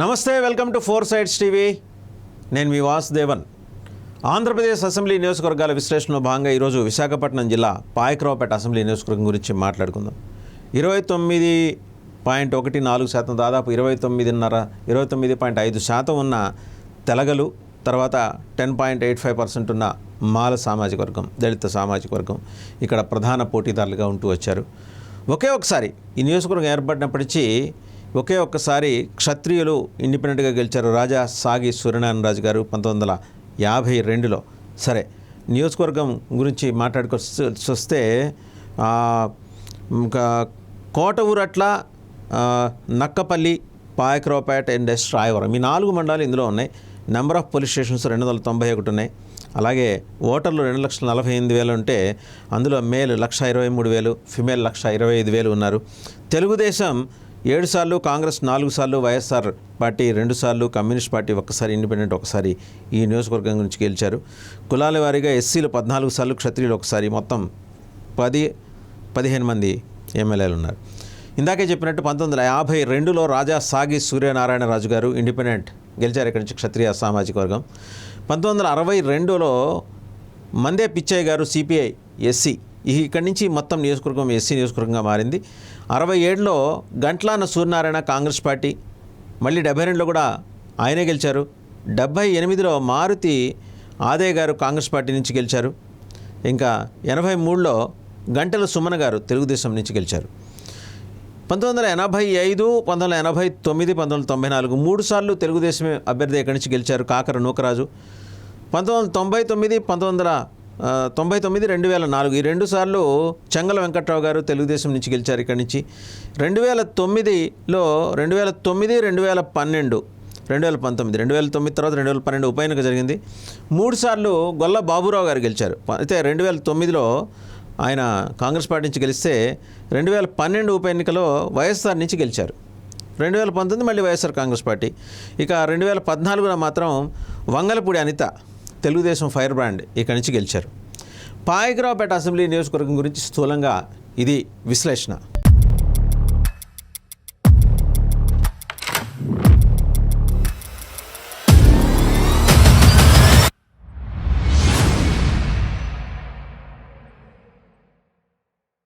నమస్తే welcome to four sides TV. నేను మీ వాసుదేవన్. ఆంధ్రప్రదేశ్ అసెంబ్లీ నియోజకవర్గాల విశ్లేషణలో భాగంగా ఈరోజు విశాఖపట్నం జిల్లా పాయకరావుపేట అసెంబ్లీ నియోజకవర్గం గురించి మాట్లాడుకుందాం. ఇరవై తొమ్మిది పాయింట్ ఒకటి నాలుగు శాతం దాదాపు ఇరవై తొమ్మిదిన్నర ఇరవై తొమ్మిది పాయింట్ ఐదు శాతం ఉన్న తెలగలు తర్వాత ten point eight five percent ఉన్న మాల సామాజిక వర్గం దళిత సామాజిక వర్గం ఇక్కడ ప్రధాన పోటీదారులుగా ఉంటూ వచ్చారు. ఒకే ఒకసారి ఈ నియోజకవర్గం ఏర్పడినప్పటికీ ఒకే ఒక్కసారి క్షత్రియులు ఇండిపెండెంట్గా గెలిచారు రాజా సాగి సూర్యనారాయణ రాజు గారు పంతొమ్మిది వందల యాభై రెండులో. సరే నియోజకవర్గం గురించి మాట్లాడుకొచ్చి వస్తే ఇంకా కోట ఊరట్ల నక్కపల్లి పాయకరావుపేట అండ్ ఎస్ రాయవరం ఈ నాలుగు మండలాలు ఇందులో ఉన్నాయి. నెంబర్ ఆఫ్ పోలీస్ స్టేషన్స్ రెండు వందల తొంభై ఒకటి ఉన్నాయి. అలాగే ఓటర్లు రెండు లక్షల నలభై ఎనిమిది వేలు ఉంటే అందులో మేల్ లక్ష ఇరవై మూడు వేలు ఫిమేల్ లక్ష ఇరవై ఐదు వేలు ఉన్నారు. తెలుగుదేశం ఏడు సార్లు కాంగ్రెస్ నాలుగు సార్లు వైఎస్ఆర్ పార్టీ రెండు సార్లు కమ్యూనిస్ట్ పార్టీ ఒకసారి ఇండిపెండెంట్ ఒకసారి ఈ నియోజకవర్గం గురించి గెలిచారు. కులాల వారీగా ఎస్సీలు పద్నాలుగు సార్లు క్షత్రియులు ఒకసారి మొత్తం పది పదిహేను మంది ఎమ్మెల్యేలు ఉన్నారు. ఇందాకే చెప్పినట్టు పంతొమ్మిది వందల యాభై రెండులో రాజా సాగి సూర్యనారాయణ రాజు గారు ఇండిపెండెంట్ గెలిచారు ఇక్కడి నుంచి క్షత్రియ సామాజిక వర్గం. పంతొమ్మిది వందల అరవై రెండులో మందే పిచ్చయ్య గారు సిపిఐ ఎస్సీ ఇక్కడి నుంచి మొత్తం నియోజకవర్గం ఎస్సీ నియోజకవర్గంగా మారింది. అరవై ఏడులో గంట్లాన సూర్యనారాయణ కాంగ్రెస్ పార్టీ మళ్ళీ డెబ్బై రెండులో కూడా ఆయనే గెలిచారు. డెబ్బై ఎనిమిదిలో మారుతి ఆదయ్య గారు కాంగ్రెస్ పార్టీ నుంచి గెలిచారు. ఇంకా ఎనభై మూడులో గంటల సుమన గారు తెలుగుదేశం నుంచి గెలిచారు. పంతొమ్మిది వందల ఎనభై ఐదు పంతొమ్మిది వందల ఎనభై తొమ్మిది పంతొమ్మిది వందల తొంభై నాలుగు మూడు సార్లు తెలుగుదేశం అభ్యర్థి ఎక్కడి నుంచి గెలిచారు కాకర నూకరాజు. పంతొమ్మిది వందల తొంభై తొమ్మిది పంతొమ్మిది వందల తొంభై తొమ్మిది రెండు వేల నాలుగు ఈ రెండు సార్లు చెంగల వెంకట్రావు గారు తెలుగుదేశం నుంచి గెలిచారు ఇక్కడి నుంచి రెండు వేల తొమ్మిదిలో రెండు వేల తొమ్మిది రెండు వేల పన్నెండు రెండు వేల పంతొమ్మిది రెండు వేల తొమ్మిది తర్వాత రెండు వేల పన్నెండు ఉప ఎన్నిక జరిగింది మూడుసార్లు గొల్ల బాబురావు గారు గెలిచారు అయితే రెండు వేల తొమ్మిదిలో ఆయన కాంగ్రెస్ పార్టీ నుంచి గెలిస్తే రెండు వేల పన్నెండు ఉప ఎన్నికలో వైఎస్ఆర్ నుంచి గెలిచారు రెండు వేల పంతొమ్మిది మళ్ళీ వైఎస్ఆర్ కాంగ్రెస్ పార్టీ ఇక రెండు వేల పద్నాలుగులో మాత్రం వంగలపూడి అనిత తెలుగుదేశం ఫైర్ బ్రాండ్ ఇక్కడి నుంచి గెలిచారు. పాయకరావుపేట అసెంబ్లీ నియోజకవర్గం గురించి స్థూలంగా ఇది విశ్లేషణ.